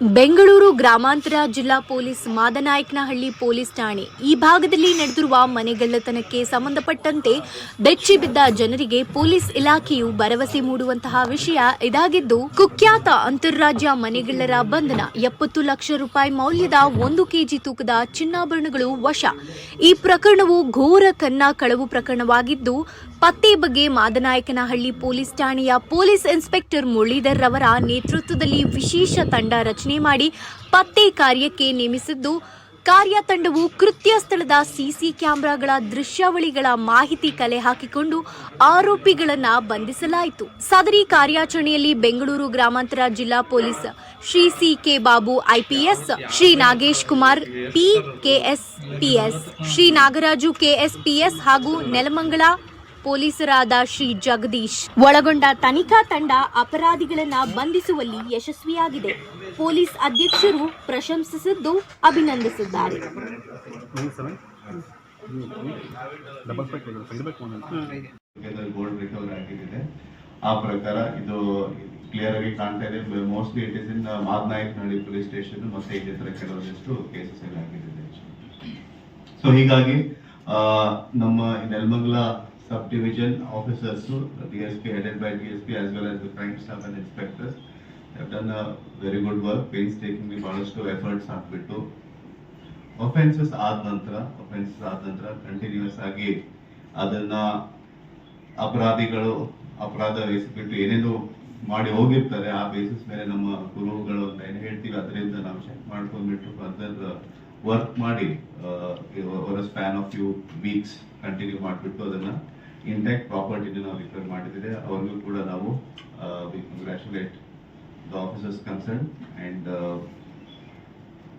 ಬೆಂಗಳೂರು ಗ್ರಾಮಾಂತರ ಜಿಲ್ಲಾ police Madanayakanahalli police ಠಾಣೆ. ಈ ಭಾಗದಲ್ಲಿ ನಡೆದಿರುವ ಮನೆಗಳ್ಳತನಕ್ಕೆ ಸಂಬಂಧಪಟ್ಟಂತೆ ಬೆಚ್ಚಿ ಬಿದ್ದ ಜನರಿಗೆ ಪೊಲೀಸ್ ಇಲಾಖೆಯು ಭರವಸೆ ಮೂಡುವಂತಹ ವಿಷಯ ಇದಾಗಿದ್ದು, ಕುಖ್ಯಾತ ಅಂತಾರಾಜ್ಯ ಮನೆಗಳ್ಳರ ಬಂಧನ ಎಪ್ಪತ್ತು ಲಕ್ಷ ರೂಪಾಯಿ ಮೌಲ್ಯದ ಒಂದು ಕೆಜಿ ತೂಕದ ಚಿನ್ನಾಭರಣಗಳು ವಶ. ಈ ಪ್ರಕರಣವು ಘೋರ ಕನ್ನ ಕಳವು ಪ್ರಕರಣವಾಗಿದ್ದು, ಪತ್ತೆ ಬಗ್ಗೆ ಮಾದನಾಯಕನಹಳ್ಳಿ ಪೊಲೀಸ್ ಠಾಣೆಯ ಪೊಲೀಸ್ ಇನ್ಸ್ಪೆಕ್ಟರ್ ಮುರಳೀಧರ್ ರವರ ನೇತೃತ್ವದಲ್ಲಿ ವಿಶೇಷ ತಂಡ ರಚನೆ ಮಾಡಿ ಪತ್ತೆ ಕಾರ್ಯಕ್ಕೆ ನೇಮಿಸಿದ್ದು, ಕಾರ್ಯ ತಂಡವು ಕೃತ್ಯ ಸ್ಥಳದ ಸಿಸಿ ಕ್ಯಾಮೆರಾಗಳ ದೃಶ್ಯಾವಳಿಗಳ ಮಾಹಿತಿ ಕಲೆ ಹಾಕಿಕೊಂಡು ಆರೋಪಿಗಳನ್ನು ಬಂಧಿಸಲಾಯಿತು. ಸದರಿ ಕಾರ್ಯಾಚರಣೆಯಲ್ಲಿ ಬೆಂಗಳೂರು ಗ್ರಾಮಾಂತರ ಜಿಲ್ಲಾ police Shri C K Babu IPS Shri Nagesh Kumar, P KS PS Shri Nagaraju KSPS ಹಾಗೂ ನೆಲಮಂಗಲ ಪೊಲೀಸರಾದ ಶ್ರೀ ಜಗದೀಶ್. ಒಳಗೊಂಡ ತನಿಖಾ ತಂಡ ಅಪರಾಧಿಗಳನ್ನ ಬಂಧಿಸುವಲ್ಲಿ ಯಶಸ್ವಿಯಾಗಿದೆ. ಪೊಲೀಸ್ ಅಧ್ಯಕ್ಷರು ಪ್ರಶಂಸಿಸಿದ್ದು ಅಭಿನಂದಿಸಿದ್ದಾರೆ. ಆ ಪ್ರಕಾರ ಇದು ಕ್ಲಿಯರ್ ಆಗಿ ಕಾಣ್ತಾ ಇದೆ. Mostly it is in Madanayakanahalli police station ಮತ್ತೆ ಇದೇ ತರ ಕೆಲವೊಂದಿಷ್ಟು ಕೇಸಸ್ ಎಲ್ಲ ಆಗಿದೆ. ಸೊ ಹೀಗಾಗಿ ನಮ್ಮ Nelamangala officers D S P headed by D S P as well as the crime staff and inspectors done a very good work painstaking ಬಹಳಷ್ಟು efforts ಹಾಕ್ಬಿಟ್ಟು ಒಫೆನ್ಸಸ್ ಆದ ನಂತರ ಒಫೆನ್ಸಸ್ ಆದ ನಂತರ ಕಂಟಿನ್ಯೂಸ್ ಆಗಿ ಅದನ್ನ ಅಪರಾಧಿಗಳು, ಅಪರಾಧ ಎಸಬಿಟ್ಟು ಏನೇನೋ ಮಾಡಿ ಹೋಗಿರ್ತಾರೆ, ಆ ಬೇಸಿಸ್ ಮೇಲೆ ನಮ್ಮ ಗುರುಗಳು ಅಂತ ಏನ್ ಹೇಳ್ತೀವಿ, ಅದರಿಂದ ನಾವು ಚೆಕ್ ಮಾಡ್ಕೊಂಡ್ಬಿಟ್ಟು ಫರ್ದರ್ ವರ್ಕ್ ಮಾಡಿ over span of few weeks continue ಮಾಡಿಬಿಟ್ಟು ಅದನ್ನ ಇಂಟ್ಯಾಕ್ಟ್ ಪ್ರಾಪರ್ಟಿನ ನಾವು ರಿಕವರ್ ಮಾಡಿದರೆ ಅವ್ರಿಗೂ ಕೂಡ ನಾವು we congratulate the officers concern and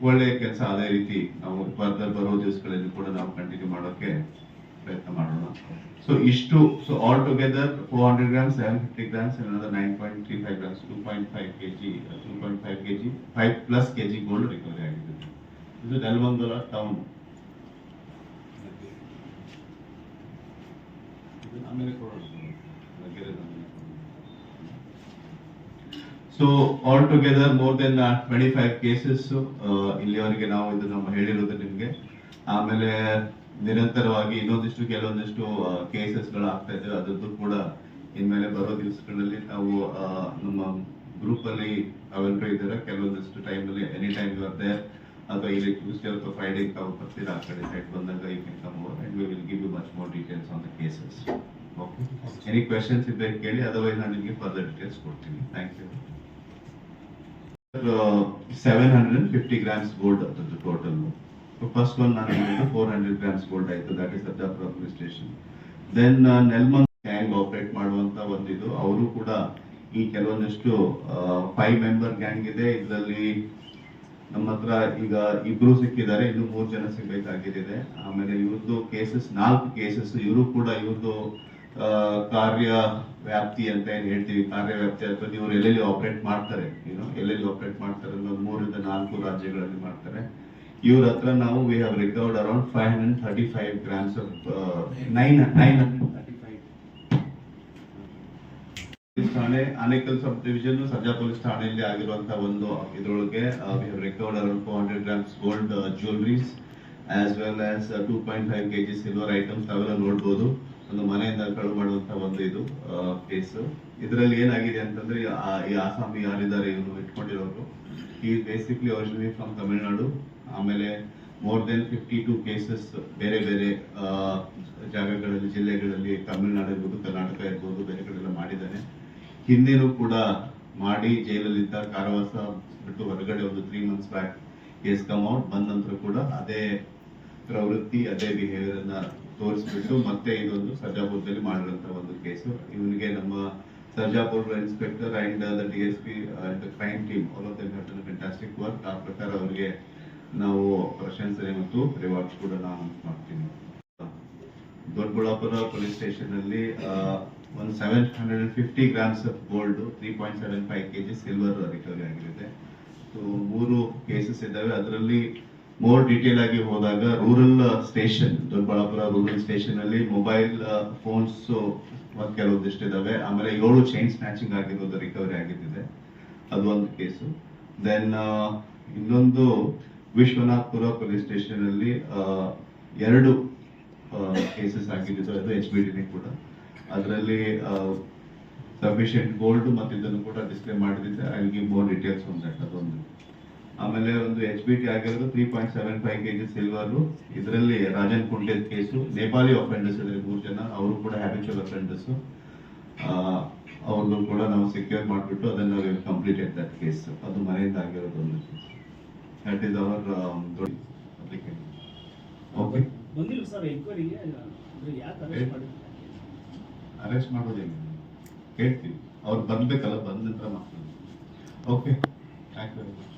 ಒಳ್ಳೆಯ ಕೆಲಸ ಅದೇ ರೀತಿ ನಾವು ಫರ್ದರ್ ಬರೋ ದಿವಸಗಳಲ್ಲಿ ಕೂಡ ನಾವು ಕಂಟಿನ್ಯೂ ಮಾಡೋಕೆ ಪ್ರಯತ್ನ ಮಾಡೋಣ. ಸೊ ಇಷ್ಟು so all together four hundred gram seven fifty grams nine point three five grams two point five K G two point five K G five plus K G gold recovery ಆಗಿದೆ ಇದು Nelamangala town so all together more than twenty five cases ಇಲ್ಲಿಯವರೆಗೆ ನಾವು ಇದು ನಮ್ಮ ಹೇಳಿರೋದು ನಿಮಗೆ. ಆಮೇಲೆ ನಿರಂತರವಾಗಿ ಇನ್ನೊಂದಿಷ್ಟು ಕೆಲವೊಂದಿಷ್ಟು ಕೇಸಸ್ಗಳು ಆಗ್ತಾ ಇದ್ದಾವೆ ಅದರದ್ದು ಕೂಡ ಇನ್ಮೇಲೆ ಬರೋ ದಿವಸಗಳಲ್ಲಿ ನಾವು ನಮ್ಮ ಗ್ರೂಪಲ್ಲಿ ಅವೆಲ್ಲರೂ ಇದ್ದಾರೆ. ಕೆಲವೊಂದಿಷ್ಟು ಟೈಮಲ್ಲಿ ಎನಿ ಟೈಮ್ ಇರುತ್ತೆ ಅಥವಾ ಇಲ್ಲಿ ಟ್ಯೂಸ್ಡೇ ಅಥವಾ ಫ್ರೈಡೇ ತಾವು ಬರ್ತೀರಾ ಆ ಕಡೆ ಸೈಡ್ ಬಂದಾಗ you can come over and we will give you much more details on the cases okay any questions ಇದ್ದರೆ ಕೇಳಿ ಅದರ್ವೈಸ್ ನಾನು ನಿಮಗೆ ಫರ್ದರ್ ಡೀಟೇಲ್ಸ್ ಕೊಡ್ತೀನಿ thank you seven hundred and fifty grams gold ಅದರದ್ದು ಟೋಟಲ್ ಫಸ್ಟ್ ಒನ್ ನಾನು ಹೇಳಿದ್ದು four hundred grams gold ಆಯಿತು. That is Sarjapura police station then ನೆಲ್ಮನ್ gang operate ಮಾಡುವಂತ ಒಂದಿದು ಅವರು ಕೂಡ ಈ ಕೆಲವೊಂದಿಷ್ಟು ಫೈವ್ ಮೆಂಬರ್ ಗ್ಯಾಂಗ್ ಇದೆ. ಇದರಲ್ಲಿ ನಮ್ಮ ಹತ್ರ ಈಗ ಇಬ್ರು ಸಿಕ್ಕಿದ್ದಾರೆ, ಇನ್ನು ಮೂರು ಜನ ಸಿಗ್ಬೇಕಾಗಿದೆ ಆಮೇಲೆ ಇವ್ರದ್ದು ಕೇಸಸ್ ನಾಲ್ಕು ಕೇಸಸ್ ಇವರು ಕೂಡ ಇವ್ರದ್ದು ಕಾರ್ಯ ವ್ಯಾಪ್ತಿ ಅಂತ ಏನ್ ಹೇಳ್ತೀವಿ? ಕಾರ್ಯ ವ್ಯಾಪ್ತಿ ಅಥವಾ ಇವ್ರು ಎಲ್ಲೆಲ್ಲಿ ಆಪರೇಟ್ ಮಾಡ್ತಾರೆ ಏನು ಎಲ್ಲೆಲ್ಲಿ ಆಪರೇಟ್ ಮಾಡ್ತಾರೆ ಅನ್ನೋದು ಮೂರಿಂದ ನಾಲ್ಕು ರಾಜ್ಯಗಳಲ್ಲಿ ಮಾಡ್ತಾರೆ. ಇವ್ರ ಹತ್ರ ನಾವು we have recovered around five hundred thirty five grams of nine nine hundred thirty five police ಠಾಣೆ, Anekal sub division Sarja police ಠಾಣೆಯಲ್ಲಿ ಆಗಿರುವಂತಹ ಒಂದು ಇದರೊಳಗೆ we recovered around four hundred grams gold jewelleries as well as two point five K G silver items ಅವೆಲ್ಲ ನೋಡ್ಬೋದು. ಒಂದು ಮನೆಯಿಂದ ಕಳು ಮಾಡುವಂತಹ ಒಂದು ಇದು ಕೇಸ್ ಇದರಲ್ಲಿ ಏನಾಗಿದೆ ಅಂತಂದ್ರೆ ಈ ಆಸಾಮಿ ಯಾರಿದ್ದಾರೆ ಇವರು ಇಟ್ಕೊಂಡಿರೋರು. ಈ ಬೇಸಿಕ್ಲಿ ಒರಿಜಿನಲಿ ಫ್ರಮ್ ತಮಿಳ್ನಾಡು ಆಮೇಲೆ more than fifty two cases ಬೇರೆ ಬೇರೆ ಜಾಗಗಳಲ್ಲಿ, ಜಿಲ್ಲೆಗಳಲ್ಲಿ ತಮಿಳುನಾಡು ಇರ್ಬೋದು, ಕರ್ನಾಟಕ ಇರ್ಬೋದು, ಬೇರೆ ಕಡೆ ಎಲ್ಲ ಮಾಡಿದ್ದಾನೆ. ಹಿಂದೆನೂ ಕೂಡ ಮಾಡಿ ಜೈಲಲ್ಲಿದ್ದ ಕಾರವಾಸ ಬಿಟ್ಟು ಹೊರಗಡೆ ಒಂದು three months back case come out ಬಂದ ನಂತರ ಕೂಡ ಅದೇ ಪ್ರವೃತ್ತಿ, ಅದೇ ಬಿಹೇವಿಯರ್ ಅನ್ನ ತೋರಿಸ್ಬಿಟ್ಟು ಮತ್ತೆ ಇದೊಂದು ಸರ್ಜಾಪುರದಲ್ಲಿ ಮಾಡಿರುವಂತ ಒಂದು ಕೇಸು ಇವನಿಗೆ ನಮ್ಮ Sarjapura inspector and the D S P the crime team all of them fantastic work ಆ ಪ್ರಕಾರ ಅವರಿಗೆ ನಾವು ಪ್ರಶಂಸನೆ ಮತ್ತು ರಿವಾರ್ಡ್ಸ್ ಕೂಡ ನಾವು ಮಾಡ್ತೀವಿ. ದೊಡ್ಡಬಳ್ಳಾಪುರ ಪೊಲೀಸ್ ಸ್ಟೇಷನ್ ಅಲ್ಲಿ ಒಂದು seven hundred and fifty grams of gold three point seven five K G silver recovery ಆಗಿರುತ್ತೆ. ಸೊ ಮೂರು ಕೇಸಸ್ ಇದ್ದಾವೆ. ಅದರಲ್ಲಿ ಮೋರ್ ಡೀಟೇಲ್ ಆಗಿ ಹೋದಾಗ rural station Doddaballapura rural station ಅಲ್ಲಿ ಮೊಬೈಲ್ ಫೋನ್ಸ್ ಕೆಲವೊಂದಿಷ್ಟು ಇದಾವೆ ಆಮೇಲೆ ಏಳು ಚೈನ್ ಸ್ನ್ಯಾಚಿಂಗ್ ಆಗಿರೋದು ರಿಕವರಿ ಆಗಿದ್ದಿದೆ. ಅದು ಒಂದು ಕೇಸು ದೆನ್ ಇನ್ನೊಂದು ವಿಶ್ವನಾಥ್ಪುರ ಪೊಲೀಸ್ ಸ್ಟೇಷನ್ ಅಲ್ಲಿ ಎರಡು ಕೇಸಸ್ ಆಗಿದ್ದು, ಅದು ಎಚ್ ಬಿ ಡಿನೇ ಕೂಡ. ಅದರಲ್ಲಿ ಸಫಿಷಿಯಂಟ್ ಗೋಲ್ಡ್ ಮತ್ತು ಇದನ್ನು ಕೂಡ ಡಿಸ್ಪ್ಲೇ ಮಾಡಿದ್ರೆ I give more details on that ಅದೊಂದು. ಆಮೇಲೆ ಒಂದು ಎಚ್ ಬಿ ಟಿ ಆಗಿರೋದು three point seven five K G silver ಇದರಲ್ಲಿ ರಾಜನ್ ಕುಂಡ್ಲೆ ಕೇಸು. ನೇಪಾಳಿ ಅಫೆಂಡರ್ಸ್ ಇದ್ದಾರೆ ಮೂರು ಜನ. ಅವರು ಕೂಡ ಹ್ಯಾಬಿಚುವಲ್ ಅಫೆಂಡರ್ಸ್ ಅವ್ರದ್ದು ಕೂಡ ನಾವು ಸೆಕ್ಯೂರ್ ಮಾಡಿಬಿಟ್ಟು ಅದನ್ನು ಕಂಪ್ಲೀಟೆಡ್ ದಟ್ ಕೇಸ್ ಅದು ಮನೆಯಿಂದ ಆಗಿರೋದು ಒಂದು ದಟ್ ಈಸ್ ಅವರ್ ದೊಡ್ಡ ಅಪ್ಲಿಕೇಶನ್ ಓಕೆ ಬಂದಿಲ್ಲ ಸರ್ ಎಂಕ್ವೈರಿಗೆ ಯಾಕೆ ಅರೆಸ್ಟ್ ಮಾಡೋದೇನು ಹೇಳ್ತೀನಿ ಅವ್ರು ಬಂದಬೇಕಲ್ಲ ಬಂದ ನಂತರ ಮಾತಾಡ್ತೀನಿ okay thank you very much